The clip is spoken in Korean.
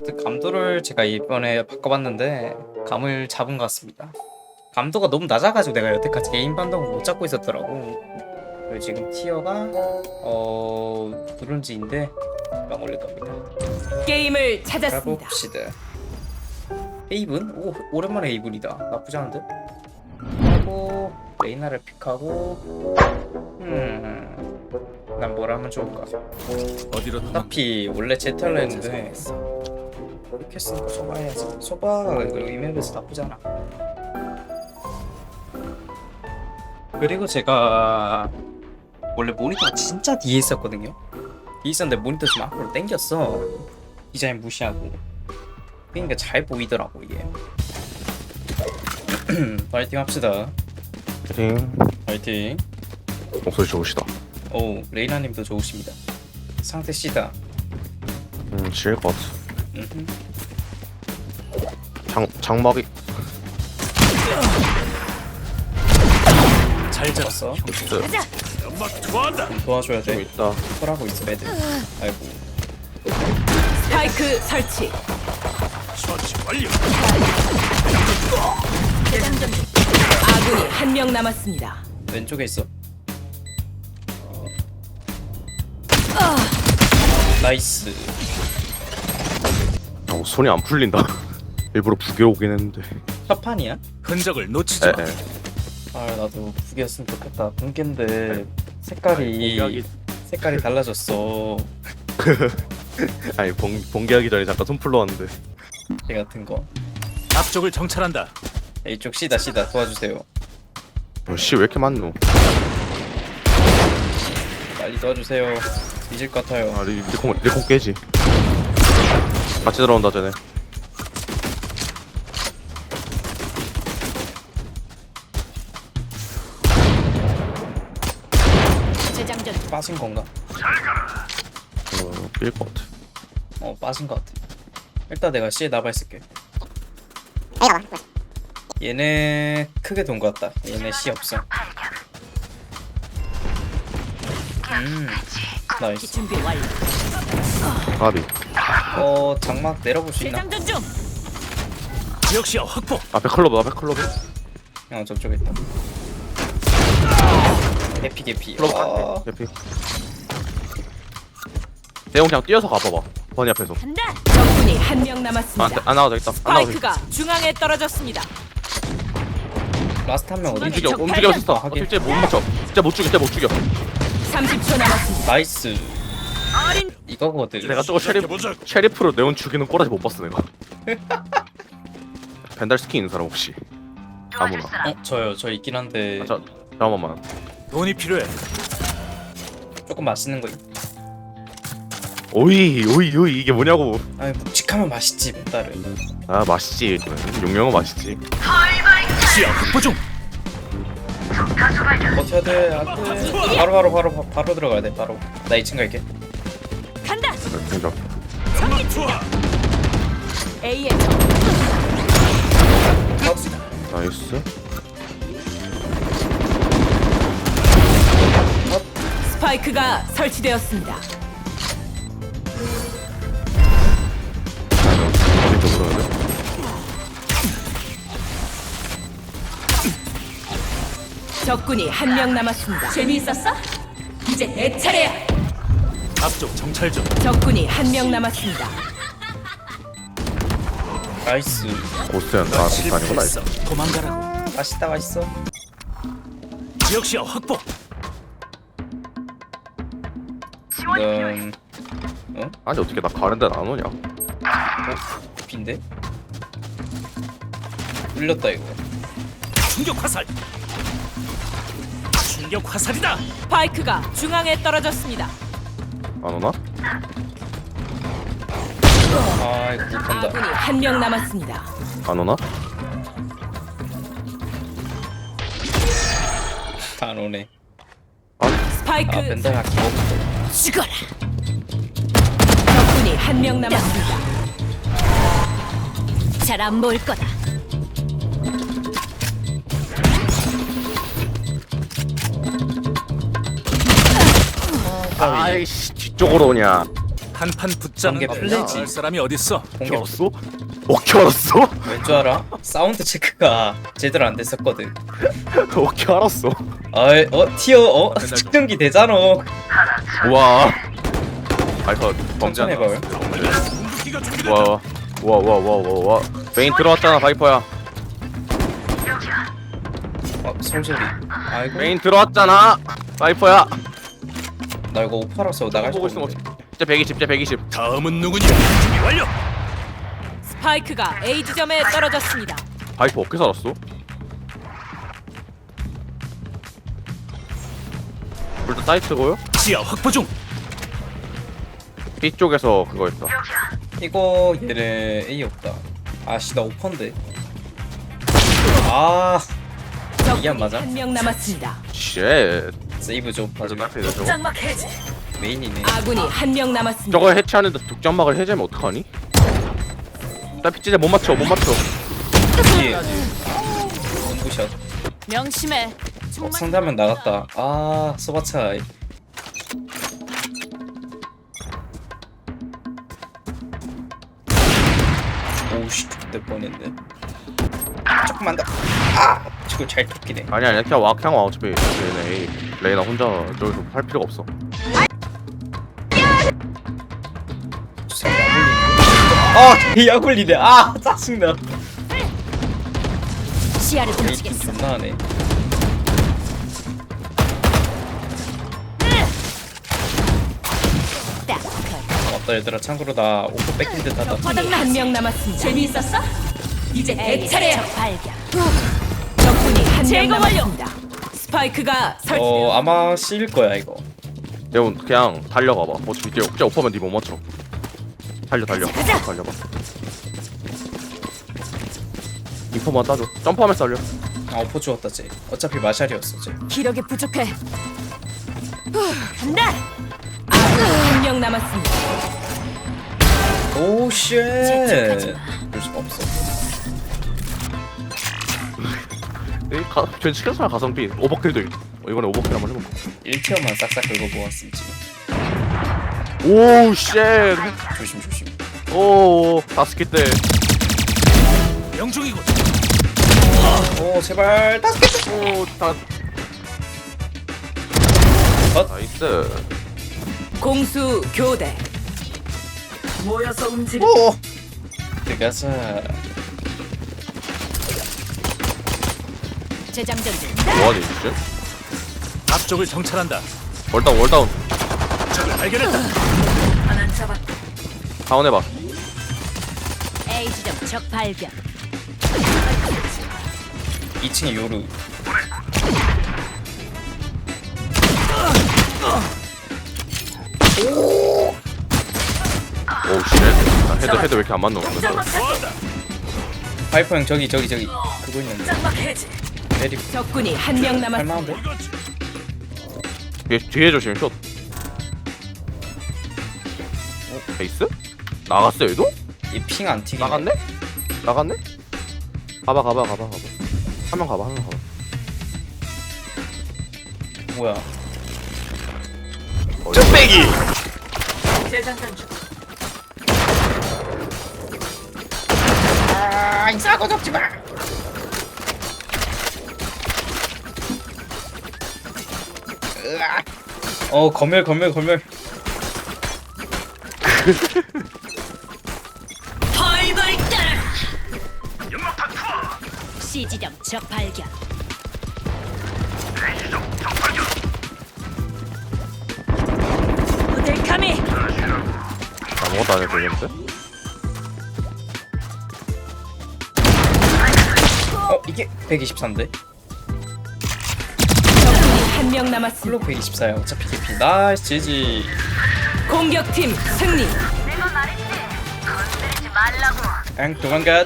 아무튼 감도를 제가 이번에 바꿔봤는데 감을 잡은 것 같습니다. 감도가 너무 낮아가지고 내가 여태까지 게임 반동을 못 잡고 있었더라고. 그리고 지금 티어가 어 브론즈인데 금방 올릴 겁니다. 게임을 찾았습니다. 가봅시다. 헤이븐? 오 오랜만에 헤이븐이다. 나쁘지 않은데? 하고 레이나를 픽하고 음 난 뭘 하면 좋을까? 어디로? 어차피 원래 제 탤런트인데 이렇게 쓰니까 소바 해야지. 소바가 이거 이 맵에서 나쁘지 않아. 그리고 제가 원래 모니터가 진짜 뒤에 있었거든요. 뒤에 있었는데 모니터 좀 앞으로 당겼어. 디자인 무시하고. 그러니까 잘 보이더라고 이게. 파이팅 합시다. 팅. 파이팅. 목소리 좋으시다. 오 레이나님도 좋으십니다. 상태 C다. 음, 지을 것 같아. 장 장막이. 잘 잡았어. 도와줘야 좀 돼 있다. 콜하고 있어 애들. 아이고. 스파이크 설치. 아군이 한 명 남았습니다. 왼쪽에 있어. 나이스 어, 손이 안 풀린다. 일부러 부게 오긴 했는데. 첫판이야? 흔적을 놓치지 에, 마. 에. 아 나도 부기였으면 좋겠다 분께인데 색깔이 봉기하기 색깔이 달라졌어 아니 봉 봉기하기 전에 잠깐 손 풀러 왔는데. 개 같은 거 앞쪽을 정찰한다. 이쪽 C다 C다 도와주세요 어, 씨왜 이렇게 많노? 빨리 도와주세요 잊을 것 같아요 아 리, 리콘 리콘 깨지. 같이 들어온다 쟤네. 재장전. 빠진 건가? 어, 삘것 같아. 어 빠진 것 같아 일단 내가 C에 나가 있을게 얘네 크게 돈 것 같다 얘네 C 없어 음 나이스 준비 완료. 가비. 어 장막 내려볼 수 있나? 재장전 중. 지역 시야 확보. 앞에 클럽 앞에 클럽. 어 저쪽에 있다 개피 개피 클럽 아, 앞에. 대피. 대용 그냥 뛰어서 가봐봐. 번이 앞에서. 간다. 적군이 한명 아, 안, 남았습니다. 안 나와도 되겠다. 안 나와도 되겠다. 스파이크가 중앙에 떨어졌습니다. 라스트 한 명 어디 중앙에 있지? 움직여 적 움직여. 있어. 하긴. 어떻게 못 맞춰. 진짜 못 죽여 진짜 못 죽여. 30초 남았습니다. 나이스 이거거든 내가 저거 쉐리 보자. 쉐리프로 네온 죽이는 꼬라지 못 봤어 내가. 벤달 스킨 있는 사람 혹시? 아무나. 어 저요 저 있긴 한데 아, 자 잠깐만. 돈이 필요해. 조금 맛있는 거 있... 오이 오이 오이 이게 뭐냐고. 아니 묵직하면 맛있지 딸은 아 맛있지. 용영은 맛있지. 시야 확보 중. 버텨야 돼 안돼 바로 바로 바로 바- 바로 들어가야 돼 바로 나 2층 갈게 좋아. A의 적. 나이스. 스파이크가 설치되었습니다. 어디 쪽으로 해야 돼? 적군이 한 명 남았습니다. 재미있었어? 이제 내 차례야. 앞쪽 정찰 중. 적군이 한 명 남았습니다. 나이스 고스트는 나 고스트 아니고 나 실패했어. 도망가라고. 맛있다 맛있어 지역 시야 확보. 지금 아니 어떻게 나 가는데 안 오냐? 빈데 뚫렸다 이거 충격 화살. 충격 화살이다. 스파이크가 중앙에 떨어졌습니다. 안 오나? 아 이거 못한다 아군이 한 명 남았습니다. 안 오나? 안 오네 스파이크 아 벤달 할게 죽어라. 적군이 한 명 남았습니다. 잘 안 보일 거다. 아이씨 뒤쪽으로 오냐? 한판 번개 거 플래지. 할 사람이 어딨어? 공격 알았어? 어떻게 알았어? 왠줄 알아? 사운드 체크가 제대로 안 됐었거든 어떻게 알았어? 아이 어 티어 어 측정기 되잖아 우와 알파 범죄 천천히 해봐요 궁극기가 준비됐다. 와, 와, 와, 와, 와, 와. 메인 들어왔잖아, 바이퍼야. 어 솔저리 아이고 메인 들어왔잖아, 바이퍼야. 나 이거 오파라서 나갈 보고 수가 있으면 없는데. 진짜 120, 진짜 120. 다음은 누구니? 준비 완료. 스파이크가 A 지점에 떨어졌습니다. 바이퍼 어떻게 살았어? 둘다 사이트고요. 지하 확보 중. B 쪽에서 그거 했다. 이거 얘네 A 없다 아씨 나 오퍼인데 아 이게 안 맞아? 한 명 남았습니다. 쉣. 세이브 좀 맞아, 봐줘 나한테 저거. 메인이네. 아군이 한 명 남았습니다. 저거 해체하는데 독점막을 해제하면 어떡하니? 나 피치제 못 맞춰, 못 맞춰. 뒤에 원구샷. 명심해. 어, 상대하면 나갔다. 아 소바차이. 오우씨 될 뻔했네. 조금만 더 아 지금 잘 톡기네 아니 아니야, 그냥 와, 그냥 와. 어차피 레이나, 레이나 혼자 저기서 할 필요가 없어. 아, 야굴리네. 아, 짜증나. 시야를 에이팀 존나 하네. 아, 맞다 얘들아 참고로 나 오퍼 뺏긴 듯 하다. 한명 남았습니다. 재미있었어? 이제 내 차례야. 발견. 한명 남았습니다. 스파이크가 설치. 어 아마 C일 거야 이거. 대훈 그냥 달려가봐. 어차피 이제 진짜 오퍼면 니못 맞춰. 달려 달려. 가자. 달려봐. 인포만 따줘. 점프하면 서 달려. 아 오퍼 주웠다 쟤. 어차피 마샬이었어 쟤. 기력이 부족해. 후, 간다. 한명 남았습니다. 오 쉣. 수가 없어. 이 가, 쟤 시켜서 가성비 오버킬도 있- 어, 이번에 오버킬 한번 해볼까? 1티어만 싹싹 긁어 모았음 지금. 오우 쉣. 조심 조심. 오 다스키 때. 명중이군. 오 제발 다섯 개. 오 다. 컷. 나이스. 공수 교대. 오. 들어가자. 재장전 중. 뭐하니 진짜? 앞쪽을 정찰한다. 월다운 월다운. 적을 발견했다. 다운 해봐. A 지점 적 발견. 2층에 요루. 오우 쉣. 나 헤드 헤드 왜 이렇게 안 맞노? 좋았다. 파이퍼 형 저기 저기 저기 그거 있는데. 내리. 적군이 한 명? 이거지. 뒤에 뒤에 조심 숏. 어 베이스? 나갔어 얘도? 이핑 안 튀기네. 나갔네? 나갔네? 가봐 가봐 가봐 가봐. 한 명 가봐 한 명 가봐. 뭐야? 쭈빼기. 아, 이상한 거 잡지 마. 으악. 어 검열 검열 검열. C 지점 적 발견. 아무것도 안 해도 되겠는데? 어 이게 124인데? 적군이 한 명 남았습니다. 클로 124야. 어차피 개피. 나이스 지지. 공격팀 승리. 응 도망가.